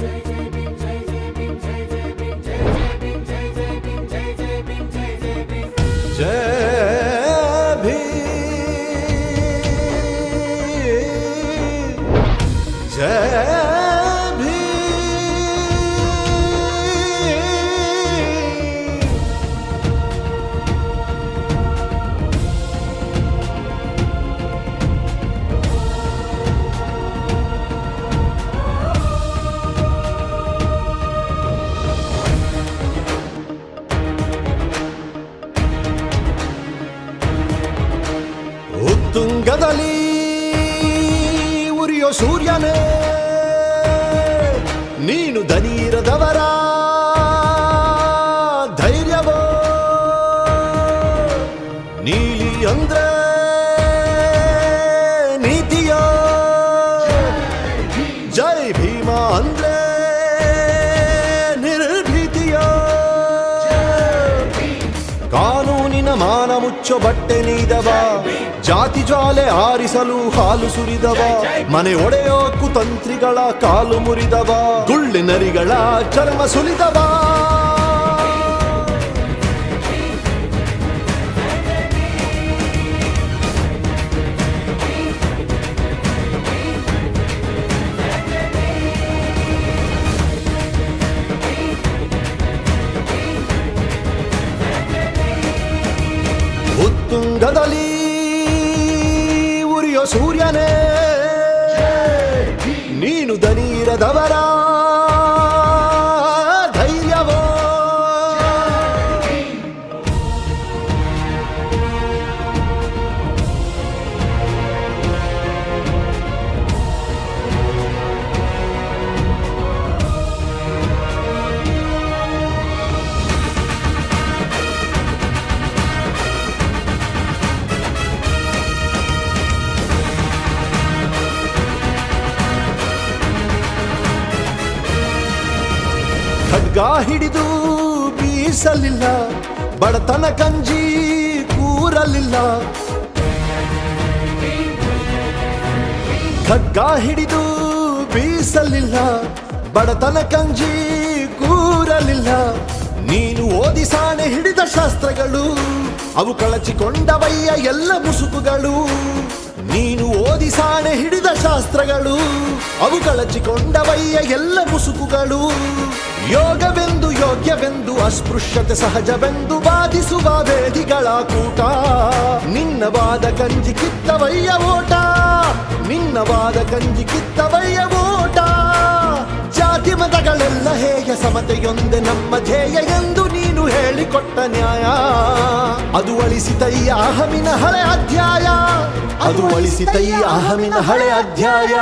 Jai Jai ಉತ್ತುಂಗದಲ್ಲಿ ಉರಿಯೋ ಸೂರ್ಯನೇ ನೀನು ದನೀರದವರ ಧೈರ್ಯವೋ? ನೀಲಿ ಅಂದ್ರೆ ನೀತಿಯೋ? ಜೈ ಭೀಮ ಅಂದ್ರೆ ಮುಚ್ಚೋ ಬಟ್ಟೆ ನೀದವ? ಜಾತಿ ಜ್ವಾಲೆ ಆರಿಸಲು ಹಾಲು ಸುರಿದವ? ಮನೆ ಒಡೆಯೋಕು ತಂತ್ರಿಗಳ ಕಾಲು ಮುರಿದವ? ಗುಳ್ಳಿನರಿಗಳ ಚರ್ಮ ಸುಲಿದವ? ಉತ್ತುಂಗದಲ್ಲಿ ಉರಿಯೋ ಸೂರ್ಯನೇ. ನೀನು ದನೀರದವರಾ. ಖಡ್ಗ ಹಿಡಿದು ಬೀಸಲಿಲ್ಲ, ಬಡತನ ಕಂಜಿ ಕೂರಲಿಲ್ಲ. ಖಡ್ಗ ಹಿಡಿದು ಬೀಸಲಿಲ್ಲ, ಬಡತನ ಕಂಜಿ ಕೂರಲಿಲ್ಲ. ನೀನು ಓದಿ ಸಾಣೆ ಹಿಡಿದ ಶಾಸ್ತ್ರಗಳು, ಅವು ಕಳಚಿಕೊಂಡವಯ್ಯ ಎಲ್ಲ ಮುಸುಕುಗಳು. ನೀನು ಓದಿ ಸಾಣೆ ಹಿಡಿದ ಶಾಸ್ತ್ರಗಳು ಅವು ಕಳಚಿಕೊಂಡವಯ್ಯ ಎಲ್ಲ ಮುಸುಕುಗಳು. ಯೋಗವೆಂದು ಯೋಗ್ಯವೆಂದು ಅಸ್ಪೃಶ್ಯತೆ ಸಹಜವೆಂದು ಬಾಧಿಸುವ ವೇದಿಗಳ ಕೂಟ. ನಿನ್ನ ವಾದ ಕಂಜಿ ಕಿತ್ತವಯ್ಯ ಓಟ, ನಿನ್ನ ವಾದ ಕಂಜಿ ಕಿತ್ತವಯ್ಯ ಓಟ. ಜಾತಿ ಮತಗಳೆಲ್ಲ ಹೇಯ ಸಮತೆಯೊಂದೆ ನಮ್ಮ ಧ್ಯೇಯ ಎಂದು ನೀನು ಹೇಳಿಕೊಟ್ಟ ನ್ಯಾಯ. ಅದು ಅಳಿಸಿತಯ್ಯ ಅಹಮಿನ ಹಳೆ ಅಧ್ಯಾಯ. ಅದು ಅಳಿಸಿತಯ್ಯ ಅಹಮಿನ ಹಳೆ ಅಧ್ಯಾಯ.